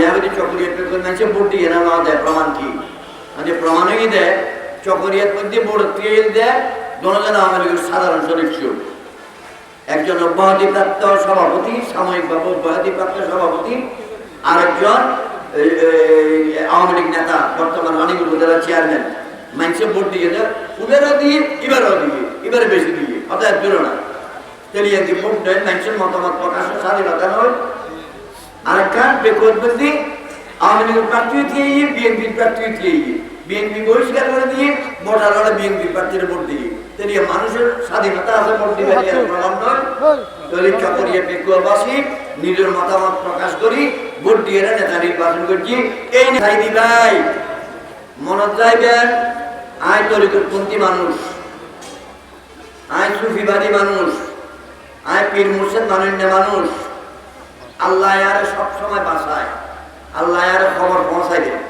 ইয়াহুদি চকরিয়াত পেকুয়ার মানুষে ভোট দিয়ে না দেয় প্রমাণ কি? মানে প্রমাণই দেয় চকরিয়াত মধ্যে ভোট তেল দেয় দনজন আওয়ামী লীগের সাধারণ সদস্য একজন অব্যাহতিপ্রাপ্ত সভাপতি সাময়িকভাবে অব্যাহতিপ্রাপ্ত সভাপতি, আরেকজন আওয়ামী লীগ নেতা, বর্তমান রানীগুল উপজেলার চেয়ারম্যান মানুষে ভোট দিয়ে দেয়, উবেরও দিয়ে এবারও দিয়ে এবারে বেশি দিয়ে অর্থাৎ দূর না। তেলিয়ে দিয়ে ভোট দেয় মানুষের মতামত প্রকাশের স্বাধীনতা নয় বেকরবন্দি আওয়ামী লীগের প্রার্থী দিয়ে বিএনপির প্রার্থী দিয়ে, বিএনপি বহিষ্কার করে দিয়ে ভোটাররা বিএনপি প্রার্থীর ভোট দিয়ে। তেলিয়ে মানুষের স্বাধীনতা আছে ভোট দিবে নয়। দলিত চকরিয়া নিজের মতামত প্রকাশ করি, ভোট দিয়ে নেতা নির্বাচন করছি। এই নেতাই দিবাই মনত যাইবেন আয় তরিকপন্থী মানুষ আয় সুফিবাদী মানুষ আয় পীর মুর্শেদ মানুষ আল্লাহ আরে সবসময় বাসায় আল্লাহ আরে খবর পৌঁছাই দেয়।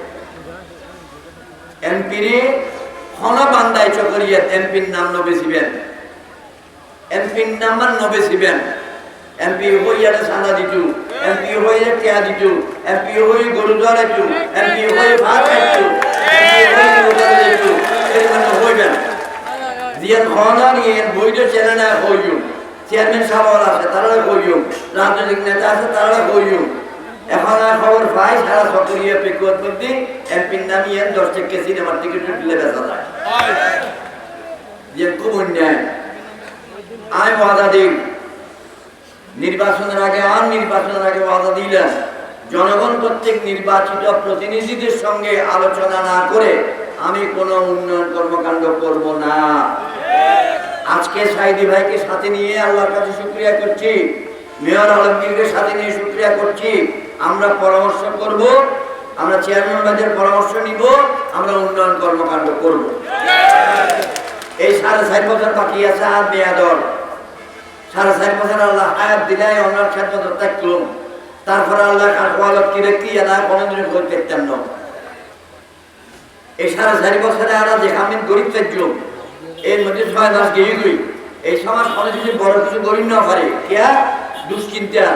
এমপিরে হন বান্দায় চকরিয়া এমপির নাম নবেছিবেন এমপির নাম আর নবেছিবেন এমপি হইয়ারে সাদা দিতু, এমপি হয়ে টিয়া দিতু, এমপি হয়ে গরু জল একটু এমপি হয়ে ভাত দিতু মানে হইবেন। দিয়ান খনা নিয়ে বৈধ চ্যানেলে হইয়ুম। চেয়ারম্যান সাহেব আছে তারা হইয়ুম রাজনৈতিক নেতা আছে তারা হইয়ুম এখন আর খবর পাই, সারা সকরিয়া পেকুয়াত মধ্যে এমপির নামিয়ে দশ থেকে সিনেমার টিকিট দিলে বেচা যায়। যে খুব অন্যায়। আয় ওয়াদা দিন। নির্বাচনের আগে আর নির্বাচনের আগে ওয়াদা দিলেন। জনগণ কর্তৃক নির্বাচিত প্রতিনিধিদের সঙ্গে আলোচনা না করে আমি কোনো উন্নয়ন কর্মকাণ্ড করব না। আজকে সাইদি ভাইকে সাথে নিয়ে আল্লাহর কাছে শুক্রিয়া করছি। মেয়র আলমগীরকে সাথে নিয়ে শুক্রিয়া করছি। আমরা পরামর্শ করব, আমরা চেয়ারম্যান বাজের পরামর্শ নিব, আমরা উন্নয়ন কর্মকাণ্ড করব। এই সাড়ে চার বছর বাকি আছে, আর বেয়াদর সাড়ে চার বছর আল্লাহ হায়াত দিলাই ওনার খেদমত থাকলাম তারপরে আল্লাহ কাকওয়ালত কি রেখি এলা কোনোদিন ভোট দেখতেন না। এই সাড়ে চারি বছরে আমরা যেখানে গরিব থাকলাম এর মধ্যে মাস গিয়ে গই এই সমাজ কোনো কিছু বড় কিছু গরিব না পারে কেয়া দুশ্চিন্তা।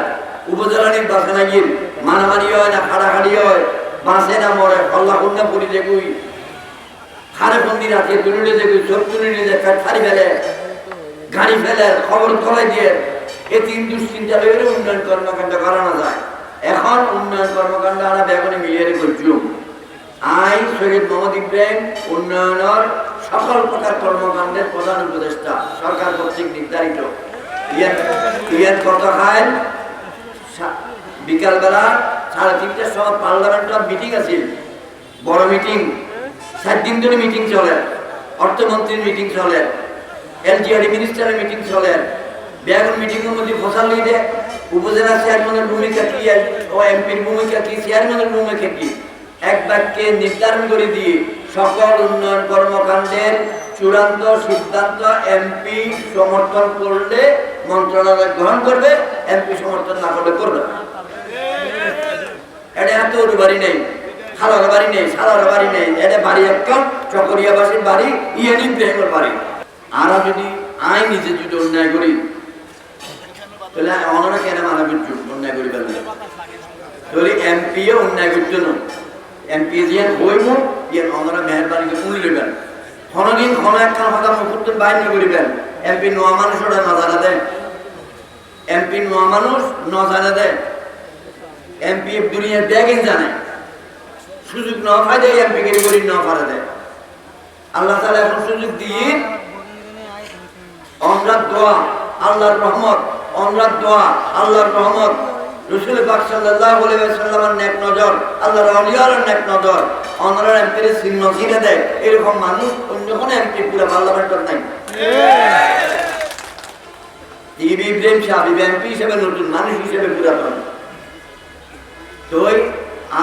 উপজেলা নির্বাচন গিয়ে মারামারি হয় না খাড়াখাড়ি হয়। বাঁচে না, মরে। কল্লা কন্যা পরি দেখুই খারে বন্দি রাখে তুলিলে দেখুই চোখ তুলিলে পেট ফাড়ি ফেলে, গাড়ি ফেলে, খবর তলাই দিয়ে। এই তিন দুশ্চিন্তা লইলে উন্নয়ন কর্মকাণ্ড করানো যায়। এখন উন্নয়ন কর্মকাণ্ড আমরা বেগুনে মিলিয়ে করছুম আই শহীদ মোহাম্মদ ইব্রাহিম, উন্নয়নের সকল প্রকার কর্মকাণ্ডের প্রধান উপদেষ্টা সরকার কর্তৃক নির্ধারিত। ইয়ার বিকালবেলা সাড়ে তিনটার সময় পার্লামেন্টের মিটিং আছে বড় মিটিং সাত দিন ধরে মিটিং চলে। অর্থমন্ত্রীর মিটিং চলে। এলজিআরডি মিনিস্টারের মিটিং চলে। ব্যাগন মিটিং এর মধ্যে ফসল দেয় উপজেলা চেয়ারম্যানের ভূমিকা কি? ও এমপির ভূমিকা কি? চেয়ারম্যানের ভূমিকা কি? এক বাক্যে নির্ধারণ করে দিয়ে সকল উন্নয়ন কর্মকাণ্ডের চূড়ান্ত সিদ্ধান্ত এমপি সমর্থন করলে মন্ত্রণালয় গ্রহণ করবে, এমপি সমর্থন না করলে করবে এটা এত বাড়ি নেই, খালার বাড়ি নেই সালার বাড়ি নেই এটা বাড়ি একদম চকরিয়াবাসীর বাড়ি ইয়ে ইব্রাহিমের বাড়ি। আরা যদি আই নিজে যদি অন্যায় করি, তাহলে অনরা কেন মানা করছ অন্যায় করি তাহলে এমপিও অন্যায় করছ না। এমপি যে হইব ইয়ে অনরা মেহরবানিকে শুনি নেবেন কোনদিন কোনো একটা কথা মুকুট বাইর করিবেন। এমপি নোয়া মানুষ ওরা নজারা দেয়। এমপি নোয়া মানুষ নজারা দেয়। এমপি দুনিয়ার ব্যাগিং জানে। সুযোগ না ফায়দে এমপি কে করি না পারে দেয়। আল্লাহ তাআলা এখন সুযোগ দিয়ে আমরা দোয়া, আল্লাহর রহমত আমরা দোয়া, আল্লাহর রহমত। রসুল পাক সাল্লাল্লাহু আলাইহি ওয়াসাল্লামের নেক নজর আল্লাহর ওলিয়ার নেক নজর অনরার এমপির চিহ্ন ছিঁড়ে দেয়। এরকম মানুষ অন্য কোনো এমপি পুরো পার্লামেন্টের নাই। টিভি ইব্রাহিম সাহেব এমপি হিসেবে নতুন মানুষ হিসেবে পুরাতন তোই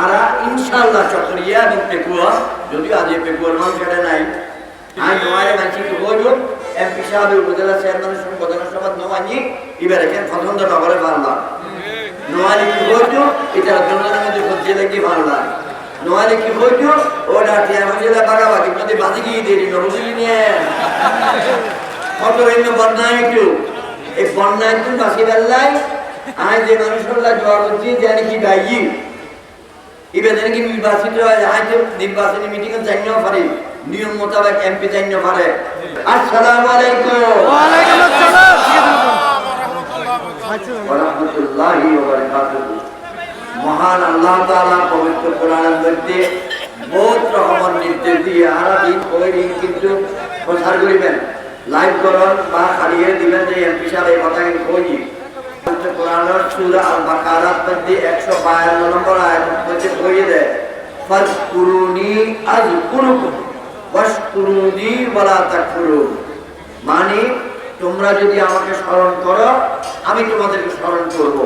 আরা ইনশাআল্লাহ চকরিয়া এবং পেকুয়া যদিও আজ পেকুয়ার মানুষ এটা নাই আমি নোয়ারে মানছি কি বলব এমপি সাহেব উপজেলা চেয়ারম্যানের সংগঠনের সভা নোয়ানি এবার এখানে পছন্দ নগরে পারলাম। নোয়ালি কি বলতো এটা জনগণের মধ্যে সবজি লাগি? পারলাম নোয়ালি কি বলতো ওটা টিয়া মজেলা বাগাবাগি যদি বাজি গিয়ে দেরি নবুঝলি নিয়ে কত রইল বন্যায় একটু। এই বন্যায় একটু বাসি বেল্লাই আয় যে মানুষগুলা জোয়া করছি জানি কি গাই ইবেদের কি নির্বাচিত হয় নির্বাচনী মিটিং পারে, নিয়ম মোতাবেক এমপি পারে। আসসালামু আলাইকুম। আসসালাম। ওয়া রাহমাতুল্লাহি ওয়া বারাকাতুহু মহান আল্লাহ তাআলা পবিত্র কোরআনের মধ্যে বহুত রকমের নির্দেশ দিয়ে আরা ওই কিন্তু প্রচার করিবেন। লাইভ করন বা খালিয়ে দিবেন যে এমপি সাহেব এই কথা কিন্তু কই কোরআনের সূরা আল বাকারার মধ্যে 152 নম্বর আয়াতের মধ্যে কই দেয়, ফাজকুরুনি আযকুরুকুম, ওয়াশকুরুনি ওয়ালা তাকফুরুন। মানে তোমরা যদি আমাকে স্মরণ করো, আমি তোমাদেরকে স্মরণ করব।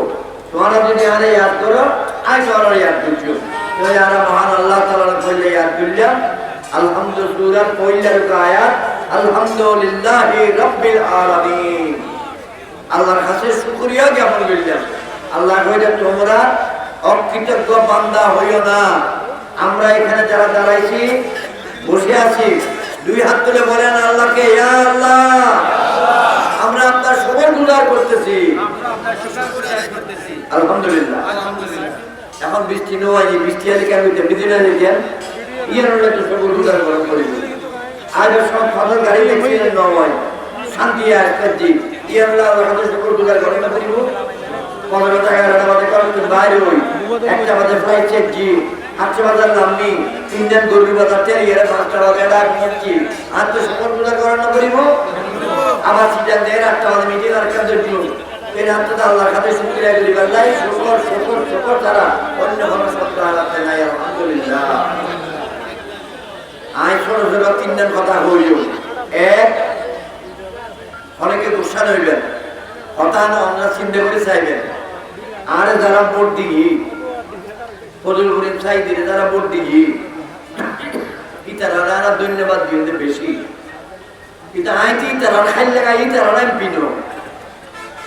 তোমরা যদি আরে ইয়াদ করো, আমি তোমার ইয়াদ করছি। তো মহান আল্লাহ কইলে ইয়াদ করলাম। আল্লাহ কইলে তোমরা হইও আমরা এখানে বসে আছি, দুই হাত তুলে আল্লাহ! করতেছি। আলহামদুলিল্লাহ। এখন বৃষ্টি নয় বৃষ্টি আলি কেন বৃষ্টি না দেখেন ইয়ার হলে তো সবর গুজার করিব আজ সব ফসল গাড়ি দেখছিলেন নয়। শান্তি আর কাজি ইয়ার হলে আল্লাহ হাতে সবর না করিব পনেরো টাকা এগারোটা বাজে কারণ বাইরে একটা বাজে ফ্লাইট চেক জি। আটটা বাজার নামনি তিনজন গরবি বাজার তেল পাঁচটা বাজে ডাক নিচ্ছি। আর তো গুজার গরম করিব আবার সিজন দেয় আটটা বাজে মিটিং আর কেন্দ্র দিল এই রাতটা আল্লাহর কাছে শুক্রিয়া করি আল্লাহ শুকর শুকর শুকর ছাড়া অন্য কোনো শব্দ আলাদা নাই, আলহামদুলিল্লাহ। ছোট ছোট তিনজন কথা হইল এক, অনেকে গুসা হইবেন। কথা না অন্য চিন্তা করে চাইবেন। আর যারা ভোট দিই ফজল করিম সাইদিনে যারা ভোট দিই ইতারা যারা ধন্যবাদ দিতে বেশি। এটা আইতি তারা খাইল লাগাই তারা পিনো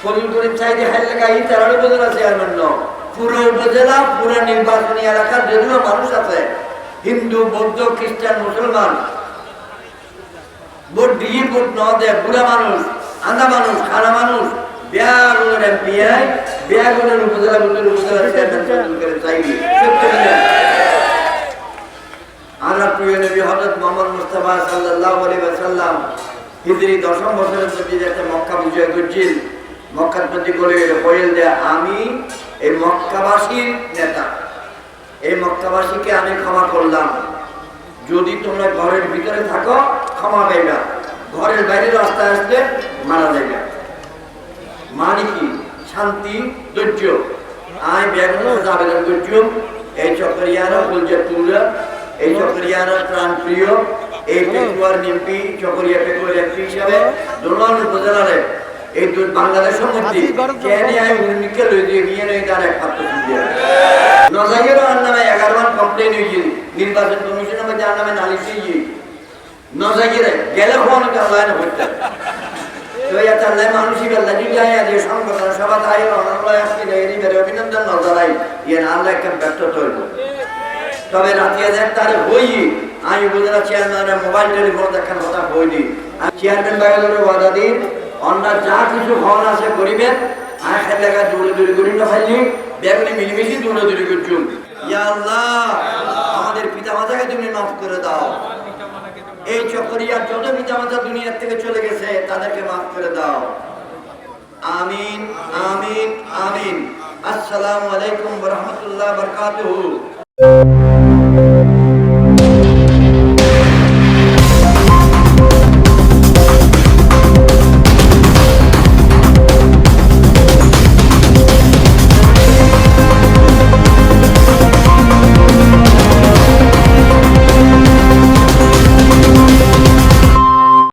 ফজল করিম সাইদি খাইল লাগাই তারা উপজেলা চেয়ারম্যান ন পুরো উপজেলা, পুরো নির্বাচনী এলাকার যদিও মানুষ আছে, হিন্দু, বৌদ্ধ, খ্রিস্টান, মুসলমান, ভোট দিয়ে ভোট ন বুড়া মানুষ আন্দা মানুষ খানা মানুষ, বিয়াগুলোর এমপিআই বিয়াগুলোর উপজেলা বুদ্ধের উপজেলা চেয়ারম্যান ফজল করিম সাইদি সত্য প্রিয় নবী হযরত মুহাম্মদ মুস্তাফা সাল্লাল্লাহু আলাইহি ওয়াসাল্লাম হিজরি দশম বছরের মধ্যে যে একটা মক্কা বিজয় করছিল মক্কার প্রতি বলে হইল যে আমি এই মক্কাবাসীর নেতা। এই মক্কাবাসীকে আমি ক্ষমা করলাম। যদি তোমরা ঘরের ভিতরে থাকো, ক্ষমা পাইবা। ঘরের বাইরে রাস্তায় আসলে মারা যাবে মানে কি? শান্তি, ধৈর্য। আই ব্যাগুন আবেদন করছি এই চকরিয়ারা বলছে তুলা এই চকরিয়ারা প্রাণ প্রিয়। এই পেকুয়ার নিমপি চকরিয়া পেকুয়ার এমপি হিসাবে দোলান উপজেলারে এই বাংলাদেশের মধ্যে কেন উর্মিকে লই দিয়ে গিয়ে নই তার এক পাত্র দিয়ে নজাইয়েরও আর নামে এগারো বার কমপ্লেন হয়েছে নির্বাচন কমিশনের মধ্যে আর নামে নালিশ হয়েছে নজাইয়েরে গেলে ফোন আল্লাহ না হইতে। তো এটা আল্লাহ মানুষই বেলা যদি আয় আজ সংগঠন সভা তাই অনলয় আসতে এরি বেরে অভিনন্দন নজরাই ইয়ে আল্লাহ একটা ব্যর্থ তৈরি তবে রাতিয়া দেখ তার হই আমি বুঝলাম চেয়ারম্যানের মোবাইল টেলিফোন দেখার কথা হইনি আর চেয়ারম্যান বাগালের ওয়াদা দিন অন্য যা কিছু হন আছে করিবেন। আর খেলে লাগা দূরে দূরে করি না খাইলি বেগুনি মিলিমিশি দূরে দূরে করছুন ইয়া আমাদের পিতা মাতাকে তুমি মাফ করে দাও। এই চকরিয়া যত পিতা মাতা দুনিয়ার থেকে চলে গেছে, তাদেরকে মাফ করে দাও। আমিন আমিন আমিন। আসসালামু আলাইকুম রাহমাতুল্লাহি বারাকাতুহু।